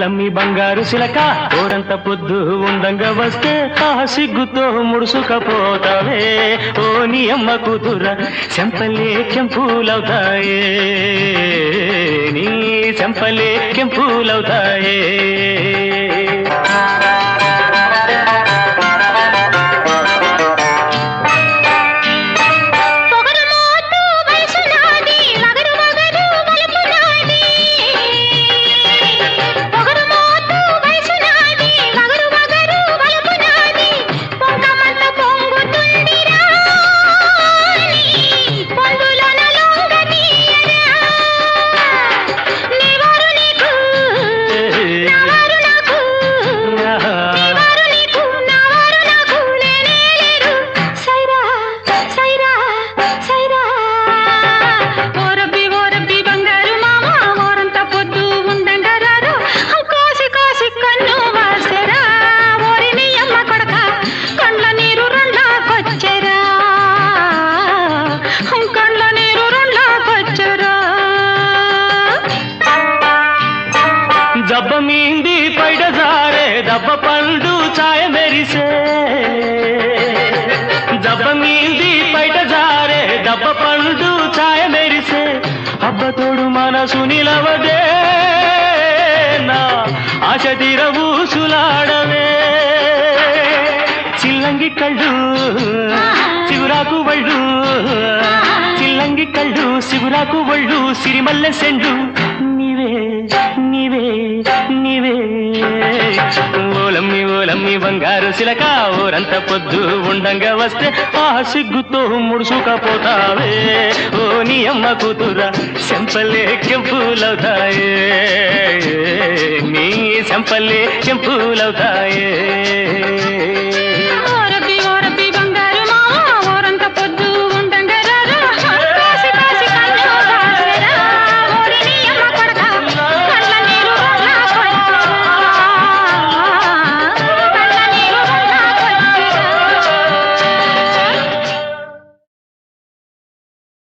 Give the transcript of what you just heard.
ఓలమ్మి బంగారు శిలక ఓరంత పొద్దు ఉందంగా వస్తే ఆ సిగ్గుతో ముడుసుకపోతావే. ఓ నీ అమ్మ కూతుర చెంపలే కెంపులవుతాయే నీ చెంపలే కెంపులవుతాయే జబ్బ మీంది పైడ జారే దబ్బ పండు ఛాయ మెరిసే. జబ్బ మీంది పైట జారే దబ్బ పండు ఛాయ మెరిసే. అబ్బ తోడు మనసు నిలవదే నా ఆశ తీరవు సులాడవే. చిల్లంగి కళ్ళు శివురాకు వళ్ళు చిల్లంగి కళ్ళు శివురాకు వళ్ళు సిరిమల్లె సెండు నీవే. నీవే నీవే. ఓలమ్మి ఓలమ్మి బంగారు సిలక ఊరంత పొద్దు ఉండంగా వస్తే ఆ సిగ్గుతో ముడుసుకపోతావే ఓ నీ అమ్మ కూతురా చెంపలే కెంపులవుతాయే నీ చెంపలే కెంపులవుతాయే